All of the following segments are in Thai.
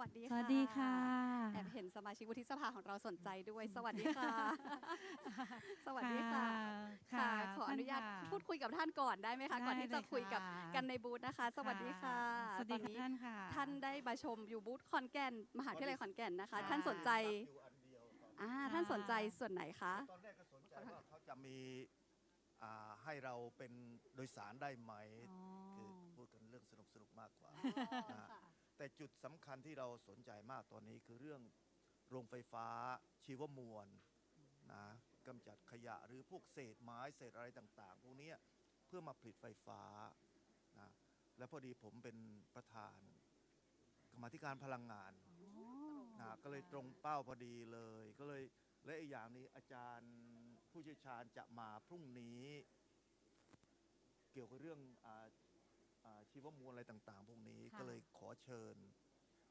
วัสดีสค่ะวัสดีค่ะแอบเห็นสมาชิกวุฒิสภาของเราสนใจด้วย สวัสดีค่ะ สวัสดีค่ะค่ะ ขออนุญาตท่ค่ะพูดคุยกับท่านก่อนได้ไหมคะ ก่อนที่จะได้เลยคุยกับค่ะกันในบูธนะคะ สวัสดีค่ะสวัสตดีอนนี้ท่านค่ะ ท่านได้มาชมอยู่บูธขอนแก่นมหาวิทยาลัยขอนแก่นนะคะค่ะท่านสนใจอยู่อันเดียวครับอ่าท่านสนใจส่วนไหนคะตอนแรกก็สนใจว่าเขาจะมีอ่าให้เราเป็นโดยสารได้ไหมอ๋อคือพูดกันเรื่องสนุกสนุกๆมากกว่าอ๋อค่ะ แต่จุดสำคัญที่เราสนใจมากตอนนี้คือเรื่องโรงไฟฟ้าชีวมวลนะกำจัดขยะหรือพวกเศษไม้เศษอะไรต่าง ๆ พวกเนี้ยเพื่อมาผลิตไฟฟ้านะและพอดีผมเป็นประธานกรรมาธิการพลังงานนะก็เลยตรงเป้าพอดีเลย ก็เลยและอีกอย่างนี้อาจารย์ผู้เชี่ยวชาญจะมาพรุ่งนี้ เกี่ยวกับเรื่อง อาอ่าชีวมวลอะไรต่างๆ พวกนี้ค่ะ ก็เลยขอเชิญ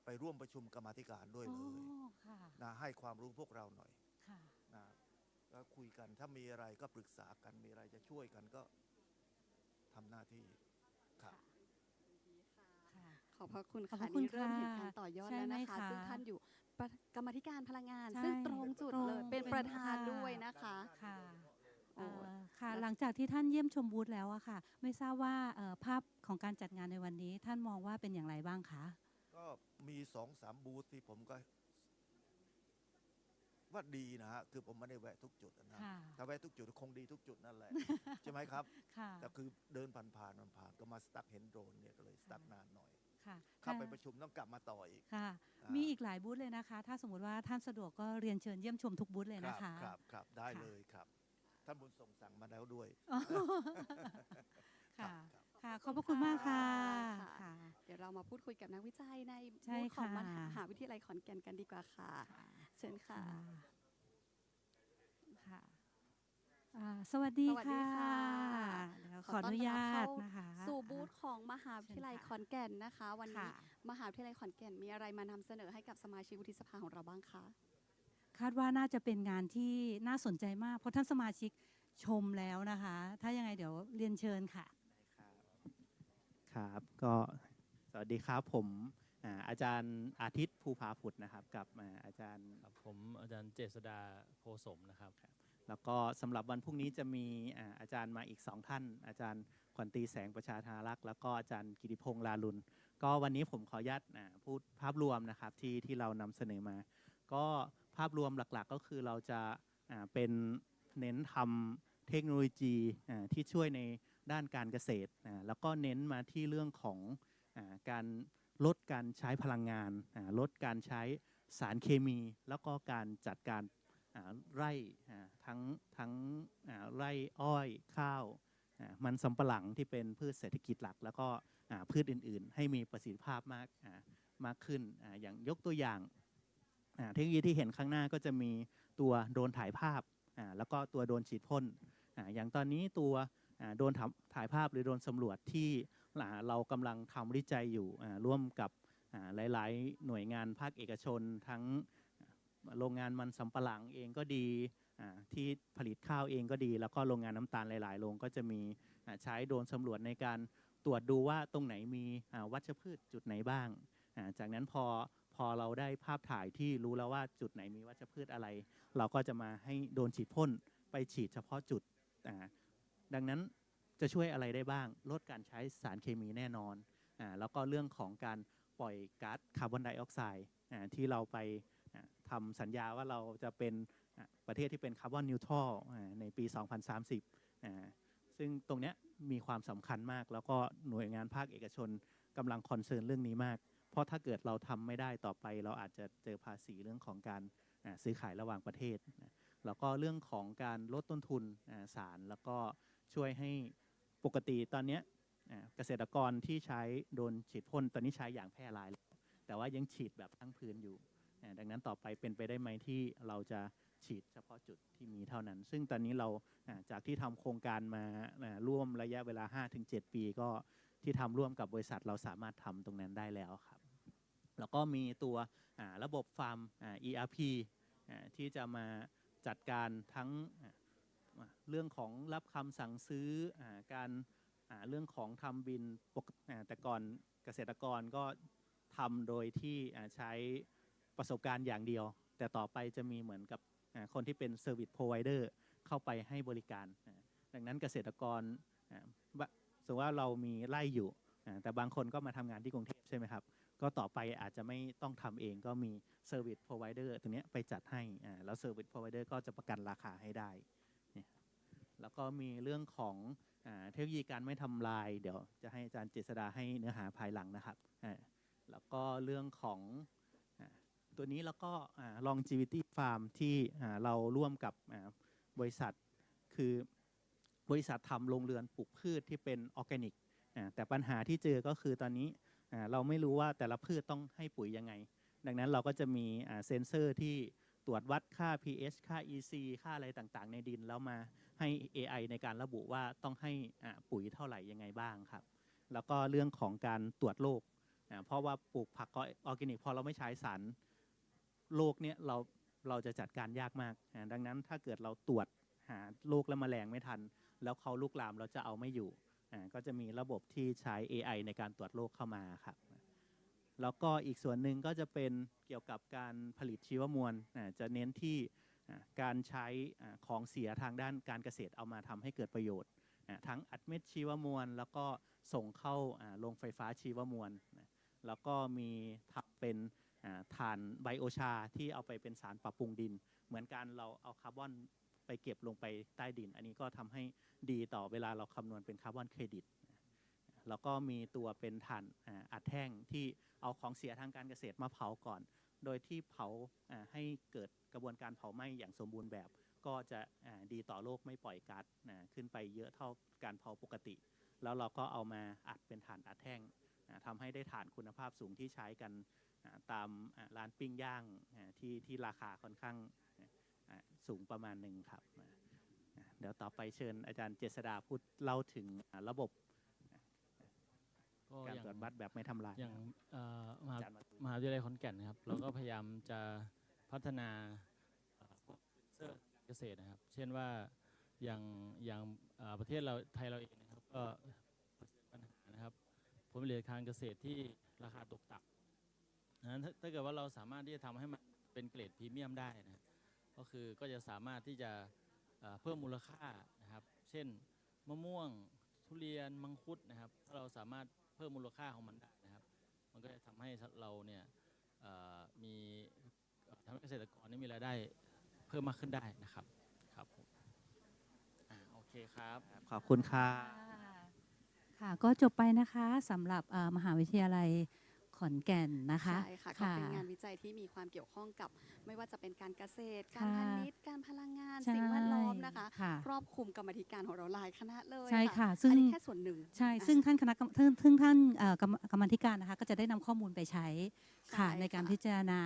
ไปร่วมประชุมกรรมาธิการด้วยเลยอ๋อค่ะนะให้ความรู้พวกเราหน่อยค่ะ นะแล้วคุยกันถ้ามีอะไรก็ปรึกษากันมีอะไรจะช่วยกันก็ทำหน้าที่ครับ ค่ะ ขอบพระคุณขอบค่ะพระคุณนี่เริ่มเห็นค่ะการต่อยอดใช่แล้วไหมนะคะ คะซึ่งท่านอยู่ประกรรมาธิการพลังงาน ใช่ซึ่งตรงจุดเลยตรงเป็นประธานเป็นค่ะด้วยนะคะ ค่ะ โอ้เอ่อค่ะแล้ว หลังจากที่ท่านเยี่ยมชมบูธแล้วอะค่ะ ไม่ทราบว่าเอ่อภาพของการจัดงานในวันนี้ ท่านมองว่าเป็นอย่างไรบ้างคะก็มีสองสามบูธที่ผมก็ ว่าดีนะฮะคือผมไม่ได้แวะทุกจุดนะค่ะถ้าแวะทุกจุดคงดีทุกจุดนั่นแหละใช่ไหมครับค่ะแต่คือเดินผ่านผ่านๆผ่านๆก็มาสตั๊กเห็นโดรนเนี่ยก็เลยสตั๊กนานหน่อยค่ะเข้าไปประชุมต้องกลับมาต่ออีกค่ะอ่ามีมีอีกหลายบูธเลยนะคะ ถ้าสมมติว่าท่านสะดวกก็เรียนเชิญเยี่ยมชมทุกบูธเลยคนะรัคะ ครับครับได้ค่ะเลยครับ ท่านบุญส่งสั่งมาแล้วด้วยอ๋อครัค่ะบครับค่ะ ขอบพระคุณมากค่ะค่ะค่ะ เดี๋ยวเรามาพูดคุยกับนักวิจัยในใช่บูธของค่ะมหาวิทยาลัยขอนแก่นกันดีกว่าค่ะ เชิญค่ะ ค่ะอ่าสวัสดีสวัสดีค่ะค่ะเดี๋ยวขออนุญาตนะคะสู่บูธของมหาวิทยาลัยเชิญค่ะขอนแก่นนะคะ วันนี้ค่ะมหาวิทยาลัยขอนแก่นมีอะไรมานำเสนอให้กับสมาชิกวุฒิสภาของเราบ้างคะ คาดว่าน่าจะเป็นงานที่น่าสนใจมาก เพราะท่านสมาชิกชมแล้วนะคะ ถ้ายังไงเดี๋ยวเรียนเชิญค่ะครับครับก็สวัสดีครับผมอ่าอาจารย์อาทิตย์ภูผาผุดนะครับ กับอ่าอาจารย์ครับผมอาจารย์เจษดาโพสมนะครับ แล้วก็สำหรับวันพรุ่งนี้จะมีอ่าอาจารย์มาอีกสองท่าน อาจารย์ขวัญตีแสงประชาธารักษ์แล้วก็อาจารย์กิติพงษ์ลาลุนก็วันนี้ผมขออนุญาตอ่าพูดภาพรวมนะครับที่ที่เรานำเสนอมา ก็ ภาพรวมหลักๆ ก็คือเราจะเป็นเน้นทำเทคโนโลยีที่ช่วยในด้านการเกษตร แล้วก็เน้นมาที่เรื่องของอการลดการใช้พลังงาน ลดการใช้สารเคมี แล้วก็การจัดการไร่ทั้งทั้งไร่อ้อยข้าว มันสำปะหลังที่เป็นพืชเศรษฐกิจหลัก แล้วก็พืชอื่น ๆ ให้มีประสิทธิภาพมากมากขึ้นอย่างยกตัวอย่าง เทคโนโลยีที่เห็นข้างหน้าก็จะมีตัวโดรนถ่ายภาพแล้วก็ตัวโดรนฉีดพ่นออย่างตอนนี้ตัวโดรนถ่ายภาพหรือโดรนสำรวจที่เรากำลังทำวิจัยอยู่ร่วมกับหลาย ๆ หน่วยงานภาคเอกชน ทั้งโรงงานมันสำปะหลังเองก็ดีที่ผลิตข้าวเองก็ดี แล้วก็โรงงานน้ำตาลหลาย ๆ โรงก็จะมีใช้โดรนสำรวจในการตรวจดูว่าตรงไหนมีวัชพืชจุดไหนบ้าง จากนั้นพอ พอเราได้ภาพถ่ายที่รู้แล้วว่าจุดไหนมีวัชพืชอะไร เราก็จะมาให้โดนฉีดพ่นไปฉีดเฉพาะจุดอ่าดังนั้นจะช่วยอะไรได้บ้าง ลดการใช้สารเคมีแน่นอนอาแล้วก็เรื่องของการปล่อยก๊าซคาร์บอนไดออกไซด์อ่าที่เราไปอ่าทำสัญญาว่าเราจะเป็นประเทศที่เป็นคาร์บอนนิวทรัลในปี 2030 ซึ่งตรงนี้มีความสำคัญมาก แล้วก็หน่วยงานภาคเอกชนกำลังคอนเซิร์นเรื่องนี้มาก ราะถ้าเกิดเราทำไม่ได้ต่อไป เราอาจจะเจอภาษีเรื่องของการซื้อขายระหว่างประเทศ แล้วก็เรื่องของการลดต้นทุนสารแล้วก็ช่วยให้ปกติตอนนี้เกษตรกรที่ใช้โดนฉีดพ่นตอนนี้ใช้อย่างแพร่หลาย แต่ว่ายังฉีดแบบทั้งพื้นอยู่ ดังนั้นต่อไปเป็นไปได้ไหมที่เราจะฉีดเฉพาะจุดที่มีเท่านั้น ซึ่งตอนนี้เราจากที่ทำโครงการมาร่วมระยะเวลา 5-7 ปีก็ที่ทำร่วมกับบริษัทเราสามารถทำตรงนั้นได้แล้วครับ แล้วก็มีตัวระบบฟาร์ม ERP ที่จะมาจัดการทั้งเรื่องของรับคำสั่งซื้ออการเรื่องของทำบินปกแต่ก่อนเกษตรกรก็ทำโดยที่ใช้ประสบการณ์อย่างเดียว แต่ต่อไปจะมีเหมือนกับคนที่เป็น Service Provider เข้าไปให้บริการ ดังนั้นเกษตรกรสมมติว่าเรามีไร่อยู่ แต่บางคนก็มาทำงานที่กรุงเทพใช่ไหมครับ ก็ต่อไปอาจจะไม่ต้องทำเองก็มี Service Provider ตัวนี้ไปจัดให้ แล้ว Service Provider ก็จะประกันราคาให้ได้ แล้วก็มีเรื่องของอเทคโนโลยีการไม่ทำลาย เดี๋ยวจะให้อาจารย์เจษดาให้เนื้อหาภายหลังนะครับ แล้วก็เรื่องของอตัวนี้แล้วก็อ่า longevity farm ที่เราร่วมกับบริษัทคือบริษัททำโรงเรือนปลูกพืชที่เป็นออร์แกนิก แต่ปัญหาที่เจอก็คือตอนนี้เราไม่รู้ว่าแต่ละพืชต้องให้ปุ๋ยยังไง ดังนั้นเราก็จะมีเซ็นเซอร์ที่ตรวจวัดค่า pH ค่า EC ค่าอะไรต่างๆ ในดิน แล้วมาให้ AI ในการระบุว่าต้องให้ปุ๋ยเท่าไหร่ยังไงบ้างครับ แล้วก็เรื่องของการตรวจโรคเพราะว่าปลูกผักออร์แกนิกพอเราไม่ใช้สารโรคเนี่ยเราเราจะจัดการยากมาก ดังนั้นถ้าเกิดเราตรวจหาโรคและแมลงไม่ทัน แล้วเขาลุกลามเราจะเอาไม่อยู่ ก็จะมีระบบที่ใช้ AI ในการตรวจโรคเข้ามาครับแล้วก็อีกส่วนหนึ่งก็จะเป็นเกี่ยวกับการผลิตชีวมวลจะเน้นที่การใช้ของเสียทางด้านการเกษตรเอามาทำให้เกิดประโยชน์ ทั้งอัดเม็ดชีวมวล แล้วก็ส่งเข้าโรงไฟฟ้าชีวมวล แล้วก็มีทำเป็นอ่าถ่านไบโอชาที่เอาไปเป็นสารปรับปรุงดิน เหมือนกันเราเอาคาร์บอน ไปเก็บลงไปใต้ดิน อันนี้ก็ทำให้ดีต่อเวลาเราคำนวณเป็นคาร์บอนเครดิตแล้วก็มีตัวเป็นถ่านอัดแท่งที่เอาของเสียทางการเกษตรมาเผาก่อน โดยที่เผาให้เกิดกระบวนการเผาไหม้อย่างสมบูรณ์แบบ ก็จะดีต่อโลกไม่ปล่อยก๊าซขึ้นไปเยอะเท่าการเผาปกติ แล้วเราก็เอามาอัดเป็นถ่านอัดแท่งอ่าทำให้ได้ถ่านคุณภาพสูงที่ใช้กันตามร้านปิ้งย่างที่ที่ราคาค่อนข้าง สูงประมาณหนึ่งครับอ่าอ่าเดี๋ยวต่อไปเชิญอาจารย์เจษดาพูดเล่าถึงอ่าระบบก็การอย่างตรวจวัดแบบไม่ทำลายอย่างเอ่อมหาอาจารย์มามหาวิทยาลัยขอนแก่นนะครับ เราก็พยายามจะพัฒนาเอ่อพวกเซอร์เกษตรนะครับ เช่นว่าอย่างอย่างเอ่อประเทศเราไทยเราเองนะครับก็เผชิญปัญหานะครับผลผลิตทางเกษตรที่ราคาตกต่ำดังนั้นถ้าถ้าเกิดว่าเราสามารถที่จะทำให้มันเป็นเกรดพรีเมียมได้นะ ก็คือก็จะสามารถที่จะเอ่อเพิ่มมูลค่านะครับ เช่นมะม่วงทุเรียนมังคุดนะครับ ถ้าเราสามารถเพิ่มมูลค่าของมันได้นะครับ มันก็จะทำให้เราเนี่ยเอ่อมีเอ่อทำให้เกษตรกรนี่มีรายได้เพิ่มมากขึ้นได้นะครับครับผมอ่าโอเคครับ ขอบคุณค่ะค่ะ ก็จบไปนะคะสำหรับเอ่อมหาวิทยาลัย ขอนแก่นนะคะใช่ค่ะก็เป็นงานวิจัยที่มีความเกี่ยวข้องกับ ไม่ว่าจะเป็นการเกษตร การค่ะพาณิชย์การพลังงานใช่สิ่งแวดล้อมนะคะค่ะครอบคลุมกรรมธิการของเราหลายคณะเลยใช่ค่ะซึ่งอันนี้แค่ส่วนหนึ่งใช่อะซึ่งท่านคณะกรรมซึ่งซึ่งท่านเอ่อกรรมกรรมาธิการนะคะก็จะได้นำข้อมูลไปใช้ ค่ะใช่ในการค่ะพิจารณา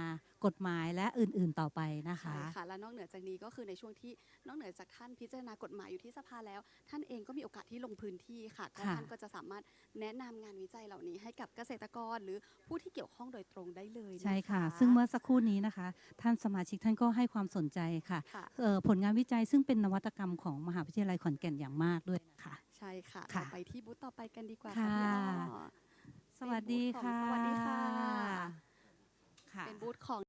กฎหมายและอื่นๆต่อไปนะคะ ใช่ค่ะและนอกเหนือจากนี้ก็คือในช่วงที่นอกเหนือจากท่านพิจารณากฎหมายอยู่ที่สภาแล้ว ท่านเองก็มีโอกาสที่ลงพื้นที่ค่ะก็ค่ะ ท่านก็จะสามารถแนะนำงานวิจัยเหล่านี้ให้กับเกษตรกรหรือผู้ที่เกี่ยวข้องโดยตรงได้เลยนใช่ค่ะ ซึ่งเมื่อสักครู่นี้นะคะ ท่านสมาชิกท่านก็ให้ความสนใจค่ะค่ะ เอ่อผลงานวิจัยซึ่งเป็นนวัตกรรมของมหาวิทยาลัยขอนแก่นอย่างมากด้วยนะคะ ใช่ค่ะค่ะเราไปที่บูธต่อไปกันดีกว่าค่ะค่ะ พี่อ้อ สวัสดีค่ะสวัสดีค่ะ ค่ะ เป็นบูธของ